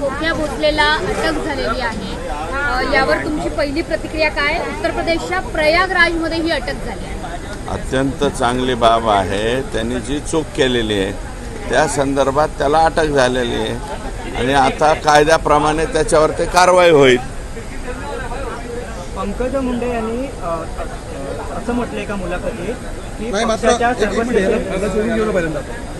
गोप्या भोसलेला अटक झालेली आहे. यावर तुमची पहिली प्रतिक्रिया काय? उत्तर प्रदेशच्या प्रयागराजमध्ये ही अटक झाली आहे. अत्यंत चांगली बाब आहे. त्यांनी जी चूक केलेली आहे त्या संदर्भात त्याला अटक झालेली आहे. आणि आता कायद्याप्रमाणे त्याच्यावरती कारवाई होईल. पंकजा मुंडे यांनी असं म्हटलंय का मुलाखतीत की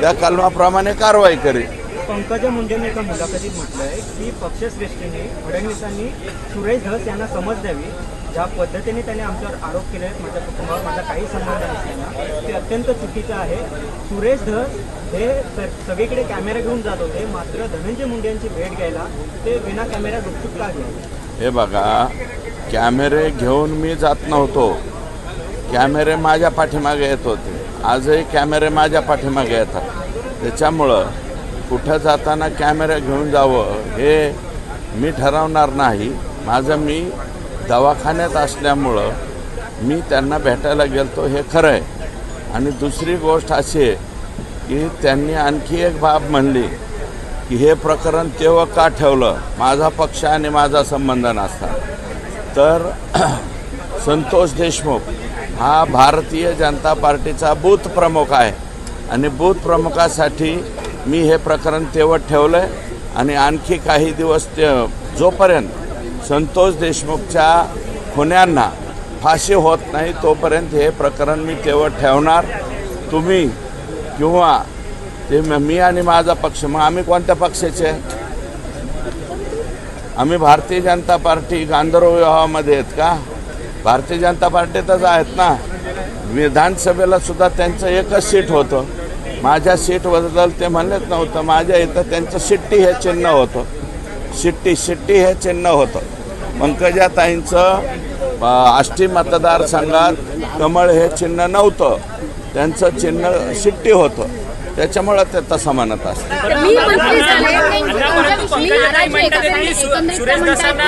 त्या कलमाप्रमाणे कारवाई करेल पंकजा मुंडेंनी एका मुलाखतीत म्हटलंय की पक्षश्रेष्ठींनी फडणवीसांनी सुरेश धस यांना समज द्यावी. ज्या पद्धतीने त्यांनी आमच्यावर आरोप केले आहेत माझ्या कुटुंबावर माझा काही संबंध नसलेला ते अत्यंत चुकीचं आहे. सुरेश धस हे सगळीकडे कॅमेरा घेऊन जात होते. मात्र धनंजय मुंडे यांची भेट घ्यायला ते विना कॅमेरा गुपचूप का गेले? हे बघा कॅमेरे घेऊन मी जात नव्हतो. कॅमेरे माझ्या पाठीमागे येत होते. आजही कॅमेरे माझ्या पाठीमागे येतात. त्याच्यामुळं कुठं जाताना कॅमेरा घेऊन जावं हे मी ठरवणार नाही. माझं मी दवाखान्यात असल्यामुळं मी त्यांना भेटायला गेलतो हे खरं आहे. आणि दुसरी गोष्ट अशी आहे की त्यांनी आणखी एक बाब म्हणली की हे प्रकरण तेव्हा का ठेवलं? माझा पक्ष आणि माझा संबंध नसता. तर संतोष देशमुख हा भारतीय जनता पार्टीचा बूथ प्रमुख आहे. आणि बूथ प्रमुखासाठी मी हे प्रकरण तेवढ ठेवलं आहे आणि आणखी काही दिवस ते जोपर्यंत संतोष देशमुखच्या खुन्यांना फाशी होत नाही तोपर्यंत हे प्रकरण मी तेवढ ठेवणार. तुम्ही किंवा ते मी आणि माझा पक्ष मग आम्ही कोणत्या पक्षाचे आहे? आम्ही भारतीय जनता पार्टी गांधर्व विवाहामध्ये आहेत का? भारतीय जनता पार्टीतच आहेत ना. विधानसभेला सुद्धा त्यांचं एकच सीट होतं. माझ्या सीटबद्दल ते म्हणलेच नव्हतं. माझ्या इथं त्यांचं शिट्टी हे चिन्ह होतं. शिट्टी शिट्टी हे चिन्ह होतं. पंकजाताईंचं आष्टी मतदारसंघात कमळ हे चिन्ह नव्हतं. त्यांचं चिन्ह शिट्टी होतं. त्याच्यामुळं ते तसं म्हणत असतं